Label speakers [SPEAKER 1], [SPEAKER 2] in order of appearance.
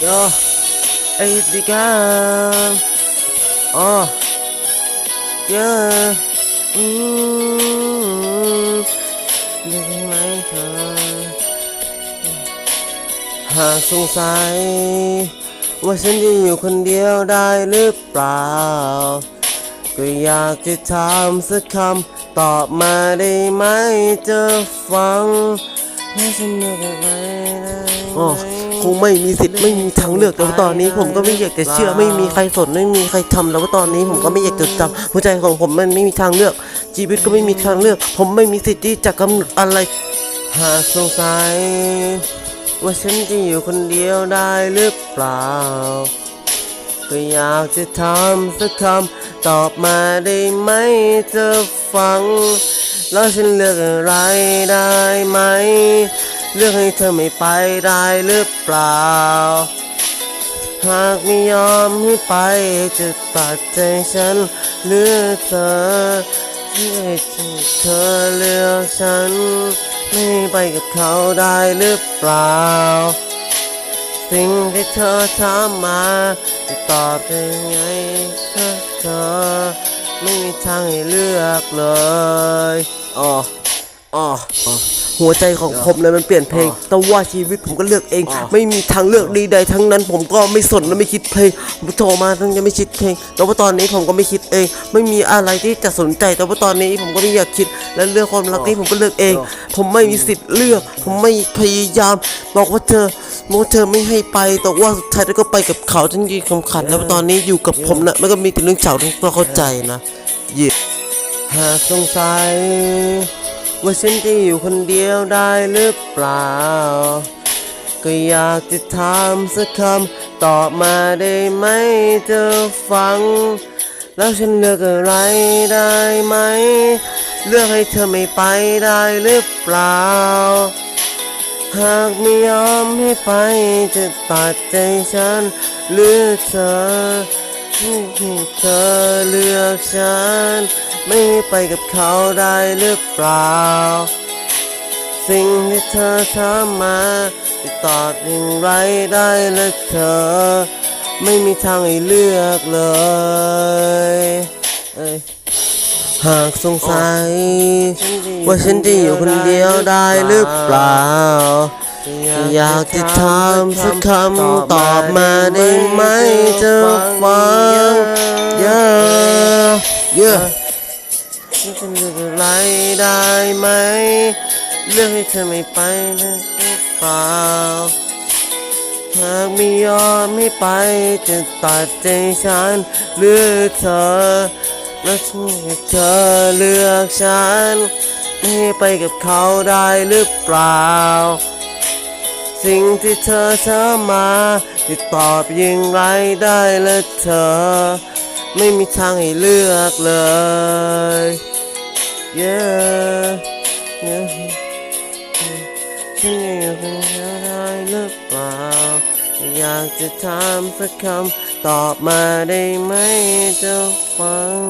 [SPEAKER 1] Yo, it's the gun. Oh, yeah. อืมเรื่องไหมเธอหากสงสัย ว่าฉันจะอยู่คนเดียวได้หรือเปล่า ก็อยากจะถามสักคำตอบมาได้ไหมจะฟังว่าฉันเลือกอะไรได้ไหม คงไม่มีสิทธิ์ไม่มีทางเลือกแต่ว่าตอนนี้ผมก็ไม่อยากจะเชื่อไม่มีใครสนไม่มีใครทำแล้วว่าตอนนี้ผมก็ไม่อยากจะจำหัวใจของผมมันไม่มีทางเลือก ชีวิตก็ไม่มีทางเลือก ผมไม่มีสิทธิ์ที่จะกำหนดอะไร หากสงสัยว่าฉันจะอยู่คนเดียวได้หรือเปล่า ก็อยากจะถามสักคำตอบมาได้ไหมจะฟัง แล้วฉันเลือกอะไรได้ไหม เลือกให้เธอไม่ไปได้หรือเปล่า หากไม่ยอมให้ไปจะตัดใจฉันเลือเธอเลือกให้เธอเลือกฉัน ไม่ไปกับเขาได้หรือเปล่า สิ่งที่เธอถามมาจะตอบยังไงถ้าเธอไม่มีทางให้เลือกเลยอ๋ออ๋ออ๋อ หัวใจของผมเลยมันเปลี่ยนเพลง แต่ว่าชีวิตผมก็เลือกเอง ไม่มีทางเลือกดีใดทั้งนั้น ผมก็ไม่สนและไม่คิดเพลงผมโทรมาทั้งยังไม่คิดเพลง แต่ว่าตอนนี้ผมก็ไม่คิดเอง ไม่มีอะไรที่จะสนใจ แต่ว่าตอนนี้ผมก็ไม่อยากคิด และเรื่องความรักนี่ผมก็เลือกเอง ผมไม่มีสิทธิ์เลือก ผมไม่พยายาม บอกว่าเธอบอกว่าเธอไม่ให้ไป แต่ว่าสุดท้ายเธอก็ไปกับเขาทั้งยีคำขันแล้วตอนนี้อยู่กับผมนะมันก็มีแต่เรื่องเฉาที่เราเข้าใจนะเย่หากสงสัย ว่าฉันจะอยู่คนเดียวได้หรือเปล่า ก็อยากจะถามสักคำตอบมาได้ไหมจะฟัง แล้วฉันเลือกอะไรได้ไหม เลือกให้เธอไม่ไปได้หรือเปล่า หากไม่ยอมให้ไปจะตัดใจฉันเลือเธอ ให้เธอเลือกฉัน ไม่ไปกับเขาได้หรือเปล่า สิ่งที่เธอถามมาจะตอบอย่างไรได้ละเธอ ไม่มีทางให้เลือกเลยเอ้ยหากสงสัย ว่าฉันจะอยู่คนเดียวได้หรือเปล่า อยากจะถามสักคำตอบมาได้ไหมจะฟังเยอะเยอะฉันเลือกอะไรได้ไหมเลือกให้เธอไม่ไปหรือเปล่าหากไม่ยอมไม่ไปจะตัดใจฉันเลือเธอแล้วฉันให้เธอเลือกฉันไม่ให้ไปกับเขาได้หรือเปล่า สิ่งที่เธอถามมาจะตอบย่งไรได้ละเธอ ไม่มีทางให้เลือกเลย yeah, yeah. ฉันยังอยู่คนเดียวได้หรือเปล่าอยากจะถามสักคำตอบมาได้ไหมเจ้าฟัง